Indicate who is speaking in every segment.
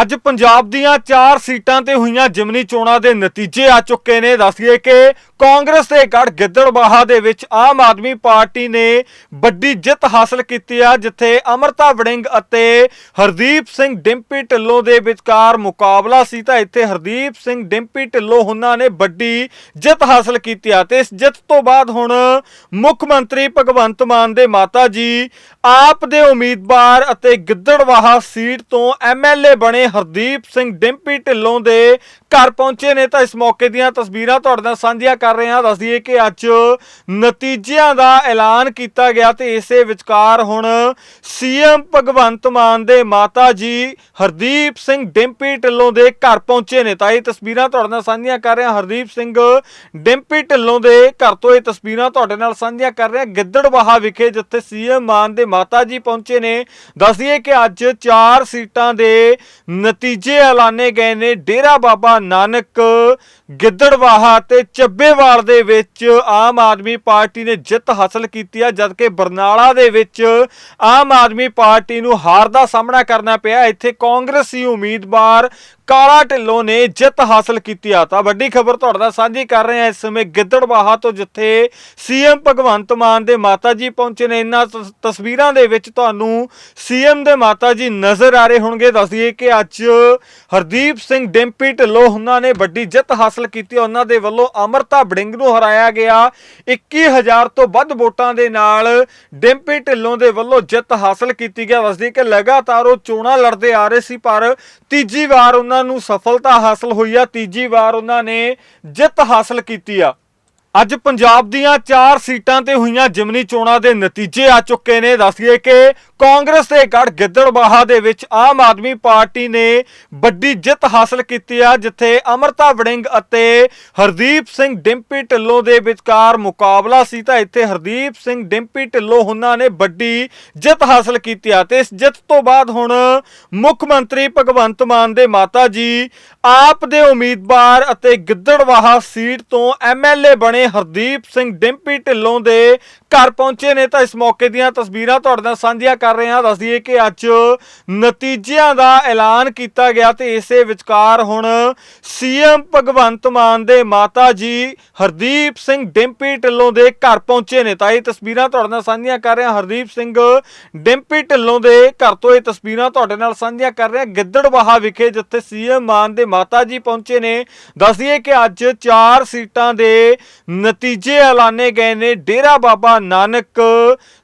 Speaker 1: ਅੱਜ ਪੰਜਾਬ ਦੀਆਂ 4 ਸੀਟਾਂ ਤੇ ਹੋਈਆਂ ਜਿਮਨੀ ਚੋਣਾਂ ਦੇ ਨਤੀਜੇ ਆ ਚੁੱਕੇ ਨੇ। ਦੱਸੀਏ ਕਿ ਕਾਂਗਰਸ ਦੇ ਗੜ ਗਿੱਦੜਬਾਹਾ ਦੇ ਵਿੱਚ ਆਮ ਆਦਮੀ ਪਾਰਟੀ ਨੇ ਵੱਡੀ ਜਿੱਤ ਹਾਸਲ ਕੀਤੀ ਆ, ਜਿੱਥੇ ਅਮਰਤਾ ਵੜਿੰਗ ਅਤੇ ਹਰਦੀਪ ਸਿੰਘ ਡਿੰਪੀ ਢਿੱਲੋਂ ਦੇ ਵਿਚਕਾਰ ਮੁਕਾਬਲਾ ਸੀ ਤਾਂ ਇੱਥੇ ਹਰਦੀਪ ਸਿੰਘ ਡਿੰਪੀ ਢਿੱਲੋਂ ਉਹਨਾਂ ਨੇ ਵੱਡੀ ਜਿੱਤ ਹਾਸਲ ਕੀਤੀ ਆ ਤੇ ਇਸ ਜਿੱਤ ਤੋਂ ਬਾਅਦ ਹੁਣ ਮੁੱਖ ਮੰਤਰੀ ਭਗਵੰਤ ਮਾਨ ਦੇ ਮਾਤਾ ਜੀ ਆਪ ਦੇ ਉਮੀਦਵਾਰ ਅਤੇ ਗਿੱਦੜਵਾਹਾ ਸੀਟ ਤੋਂ ਐਮਐਲਏ ਬਣੇ ਹਰਦੀਪ ਸਿੰਘ ਡਿੰਪੀ ਢਿੱਲੋਂ ਦੇ ਘਰ ਪਹੁੰਚੇ ਨੇ ਤਾਂ ਇਸ ਮੌਕੇ ਦੀਆਂ ਤਸਵੀਰਾਂ ਤੁਹਾਡੇ ਨਾਲ ਸਾਂਝੀਆਂ ਕਰ ਰਹੇ ਹਾਂ। ਦੱਸ ਦਈਏ ਕਿ ਅੱਜ ਨਤੀਜਿਆਂ ਦਾ ਐਲਾਨ ਕੀਤਾ ਗਿਆ ਤੇ ਇਸੇ ਵਿਚਕਾਰ ਹੁਣ ਸੀਐਮ ਭਗਵੰਤ ਮਾਨ ਦੇ ਮਾਤਾ ਜੀ ਹਰਦੀਪ ਸਿੰਘ ਡਿੰਪੀ ਢਿੱਲੋਂ ਦੇ ਘਰ ਪਹੁੰਚੇ ਨੇ। ਤਾਂ ਇਹ ਤਸਵੀਰਾਂ ਤੁਹਾਡੇ ਨਾਲ ਸਾਂਝੀਆਂ ਕਰ ਰਹੇ ਹਾਂ ਹਰਦੀਪ ਸਿੰਘ ਡਿੰਪੀ ਢਿੱਲੋਂ ਦੇ ਘਰ ਤੋਂ ਇਹ ਤਸਵੀਰਾਂ ਤੁਹਾਡੇ ਨਾਲ ਸਾਂਝੀਆਂ ਕਰ ਰਹੇ ਹਾਂ ਗਿੱਦੜਬਾਹਾ ਵਿਖੇ, ਜਿੱਥੇ ਸੀਐਮ ਮਾਨ ਦੇ ਮਾਤਾ ਜੀ ਪਹੁੰਚੇ ਨੇ। ਦੱਸ ਦਈਏ ਕਿ ਅੱਜ ਚਾਰ ਸੀਟਾਂ ਦੇ ਨਤੀਜੇ ਐਲਾਨੇ ਗਏ ਨੇ। ਡੇਰਾ ਬਾਬਾ ਨਾਨਕ, ਗਿੱਦੜਵਾਹਾ ਤੇ ਚੱਬੇਵਾਲ ਦੇ ਵਿੱਚ ਆਮ ਆਦਮੀ ਪਾਰਟੀ ਨੇ ਜਿੱਤ ਹਾਸਲ ਕੀਤੀ ਆ, ਜਦਕਿ ਬਰਨਾਲਾ ਦੇ ਵਿੱਚ ਆਮ ਆਦਮੀ ਪਾਰਟੀ ਨੂੰ ਹਾਰ ਦਾ ਸਾਹਮਣਾ ਕਰਨਾ ਪਿਆ। ਇੱਥੇ ਕਾਂਗਰਸੀ ਉਮੀਦਵਾਰ ਕਾਲਾ ਢਿੱਲੋਂ ਨੇ ਜਿੱਤ ਹਾਸਲ ਕੀਤੀ ਆ ਤਾਂ ਵੱਡੀ ਖਬਰ ਤੁਹਾਡੇ ਨਾਲ ਸਾਂਝੀ ਕਰ ਰਹੇ ਹਾਂ ਇਸ ਸਮੇਂ ਗਿੱਦੜਬਾਹਾ ਤੋਂ ਜਿੱਥੇ ਸੀਐਮ ਭਗਵੰਤ ਮਾਨ ਦੇ ਮਾਤਾ ਜੀ ਪਹੁੰਚੇ ਨੇ। ਇਹਨਾਂ ਤਸ- ਤਸਵੀਰਾਂ ਦੇ ਵਿੱਚ ਤੁਹਾਨੂੰ ਸੀਐਮ ਦੇ ਮਾਤਾ ਜੀ ਨਜ਼ਰ ਆ ਰਹੇ ਹੋਣਗੇ। ਦੱਸ ਦਈਏ ਕਿ ਅੱਜ ਹਰਦੀਪ ਸਿੰਘ, ਡਿੰਪੀ ਢਿੱਲੋਂ ਉਹਨਾਂ ਨੇ ਵੱਡੀ ਜਿੱਤ ਹਾਸਲ ਕੀਤੀ ਉਹਨਾਂ ਦੇ ਵੱਲੋਂ ਅਮਰਤਾ ਬੜਿੰਗ ਨੂੰ ਹਰਾਇਆ ਗਿਆ। 21000 ਤੋਂ ਵੱਧ ਵੋਟਾਂ ਦੇ ਨਾਲ ਡਿੰਪੀ ਢਿੱਲੋਂ ਦੇ ਵੱਲੋਂ ਜਿੱਤ ਹਾਸਲ ਕੀਤੀ ਗਿਆ। ਦੱਸਦੀ ਕਿ ਲਗਾਤਾਰ ਉਹ ਚੋਣਾਂ ਲੜਦੇ ਆ ਰਹੇ ਸੀ, ਪਰ ਤੀਜੀ ਵਾਰ ਉਹਨਾਂ ਨੂੰ ਸਫਲਤਾ ਹਾਸਲ ਹੋਈ ਆ ਤੀਜੀ ਵਾਰ ਉਹਨਾਂ ਨੇ ਜਿੱਤ ਹਾਸਲ ਕੀਤੀ ਆ। ਅੱਜ ਪੰਜਾਬ ਦੀਆਂ 4 ਸੀਟਾਂ ਤੇ ਹੋਈਆਂ ਜਿਮਨੀ ਚੋਣਾਂ ਦੇ ਨਤੀਜੇ ਆ ਚੁੱਕੇ ਨੇ। ਦੱਸੀਏ ਕਿ ਕਾਂਗਰਸ ਦੇ ਗੜ ਗਿੱਦੜਬਾਹਾ ਦੇ ਵਿੱਚ ਆਮ ਆਦਮੀ ਪਾਰਟੀ ਨੇ ਵੱਡੀ ਜਿੱਤ ਹਾਸਲ ਕੀਤੀ ਆ, ਜਿੱਥੇ ਅਮਰਤਾ ਵੜਿੰਗ ਅਤੇ ਹਰਦੀਪ ਸਿੰਘ ਡਿੰਪੀ ਢਿੱਲੋਂ ਦੇ ਵਿਚਕਾਰ ਮੁਕਾਬਲਾ ਸੀ ਤਾਂ ਇੱਥੇ ਹਰਦੀਪ ਸਿੰਘ ਡਿੰਪੀ ਢਿੱਲੋਂ ਉਹਨਾਂ ਨੇ ਵੱਡੀ ਜਿੱਤ ਹਾਸਲ ਕੀਤੀ ਆ ਤੇ ਇਸ ਜਿੱਤ ਤੋਂ ਬਾਅਦ ਹੁਣ ਮੁੱਖ ਮੰਤਰੀ ਭਗਵੰਤ ਮਾਨ ਦੇ ਮਾਤਾ ਜੀ, ਆਪ ਦੇ ਉਮੀਦਵਾਰ ਅਤੇ ਗਿੱਦੜਵਾਹਾ ਸੀਟ ਤੋਂ ਐਮਐਲਏ ਬਣੇ ਹਰਦੀਪ ਸਿੰਘ ਡਿੰਪੀ ਢਿੱਲੋਂ ਦੇ ਘਰ ਪਹੁੰਚੇ ਨੇ ਤਾਂ ਇਸ ਮੌਕੇ ਦੀਆਂ ਤਸਵੀਰਾਂ ਤੁਹਾਡੇ ਨਾਲ ਸਾਂਝੀਆਂ ਕਰ ਰਹੇ ਹਾਂ। ਦੱਸ ਦਈਏ ਕਿ ਅੱਜ ਨਤੀਜਿਆਂ ਦਾ ਐਲਾਨ ਕੀਤਾ ਗਿਆ ਤੇ ਇਸੇ ਵਿਚਕਾਰ ਹੁਣ ਸੀਐਮ ਭਗਵੰਤ ਮਾਨ ਦੇ ਮਾਤਾ ਜੀ ਹਰਦੀਪ ਸਿੰਘ ਡਿੰਪੀ ਢਿੱਲੋਂ ਦੇ ਘਰ ਪਹੁੰਚੇ ਨੇ। ਤਾਂ ਇਹ ਤਸਵੀਰਾਂ ਤੁਹਾਡੇ ਨਾਲ ਸਾਂਝੀਆਂ ਕਰ ਰਹੇ ਹਾਂ ਹਰਦੀਪ ਸਿੰਘ ਡਿੰਪੀ ਢਿੱਲੋਂ ਦੇ ਘਰ ਤੋਂ ਇਹ ਤਸਵੀਰਾਂ ਤੁਹਾਡੇ ਨਾਲ ਸਾਂਝੀਆਂ ਕਰ ਰਹੇ ਹਾਂ ਗਿੱਦੜਬਾਹਾ ਵਿਖੇ, ਜਿੱਥੇ ਸੀਐਮ ਮਾਨ ਦੇ ਮਾਤਾ ਜੀ ਪਹੁੰਚੇ ਨੇ। ਦੱਸ ਦਈਏ ਕਿ ਅੱਜ ਚਾਰ ਸੀਟਾਂ ਦੇ ਨਤੀਜੇ ਐਲਾਨੇ ਗਏ ਨੇ। ਡੇਰਾ ਬਾਬਾ ਨਾਨਕ,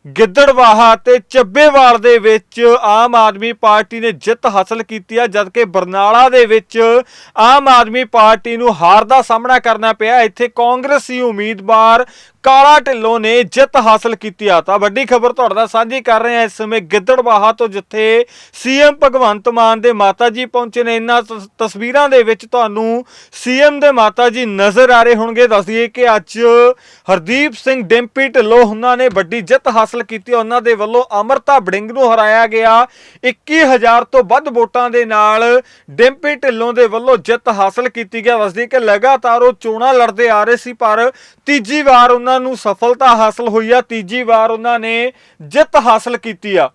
Speaker 1: ਗਿੱਦੜਵਾਹਾ ਤੇ ਚੱਬੇਵਾਲ ਦੇ ਵਿੱਚ ਆਮ ਆਦਮੀ ਪਾਰਟੀ ਨੇ ਜਿੱਤ ਹਾਸਲ ਕੀਤੀ ਆ, ਜਦਕਿ ਬਰਨਾਲਾ ਦੇ ਵਿੱਚ ਆਮ ਆਦਮੀ ਪਾਰਟੀ ਨੂੰ ਹਾਰ ਦਾ ਸਾਹਮਣਾ ਕਰਨਾ ਪਿਆ। ਇੱਥੇ ਕਾਂਗਰਸੀ ਉਮੀਦਵਾਰ ਕਾਲਾ ਢਿੱਲੋਂ ਨੇ ਜਿੱਤ ਹਾਸਲ ਕੀਤੀ ਆ ਤਾਂ ਵੱਡੀ ਖਬਰ ਤੁਹਾਡੇ ਨਾਲ ਸਾਂਝੀ ਕਰ ਰਹੇ ਹਾਂ ਇਸ ਸਮੇਂ ਗਿੱਦੜਬਾਹਾ ਤੋਂ ਜਿੱਥੇ ਸੀਐਮ ਭਗਵੰਤ ਮਾਨ ਦੇ ਮਾਤਾ ਜੀ ਪਹੁੰਚੇ ਨੇ। ਇਹਨਾਂ ਤਸ- ਤਸਵੀਰਾਂ ਦੇ ਵਿੱਚ ਤੁਹਾਨੂੰ ਸੀਐਮ ਦੇ ਮਾਤਾ ਜੀ ਨਜ਼ਰ ਆ ਰਹੇ ਹੋਣਗੇ। ਦੱਸ ਦਈਏ ਕਿ ਅੱਜ ਹਰਦੀਪ ਸਿੰਘ, ਡਿੰਪੀ ਢਿੱਲੋਂ ਉਹਨਾਂ ਨੇ ਵੱਡੀ ਜਿੱਤ ਹਾਸਲ ਕੀਤੀ ਉਹਨਾਂ ਦੇ ਵੱਲੋਂ ਅਮਰਤਾ ਬੜਿੰਗ ਨੂੰ ਹਰਾਇਆ ਗਿਆ। 21000 ਤੋਂ ਵੱਧ ਵੋਟਾਂ ਦੇ ਨਾਲ ਡਿੰਪੀ ਢਿੱਲੋਂ ਦੇ ਵੱਲੋਂ ਜਿੱਤ ਹਾਸਲ ਕੀਤੀ ਗਿਆ। ਦੱਸਦੀ ਕਿ ਲਗਾਤਾਰ ਉਹ ਚੋਣਾਂ ਲੜਦੇ ਆ ਰਹੇ ਸੀ, ਪਰ ਤੀਜੀ ਵਾਰ ਉਹਨਾਂ ਉਹਨਾਂ ਨੂੰ ਸਫਲਤਾ ਹਾਸਲ ਹੋਈ ਆ ਤੀਜੀ ਵਾਰ ਉਹਨਾਂ ਨੇ ਜਿੱਤ ਹਾਸਲ ਕੀਤੀ ਆ।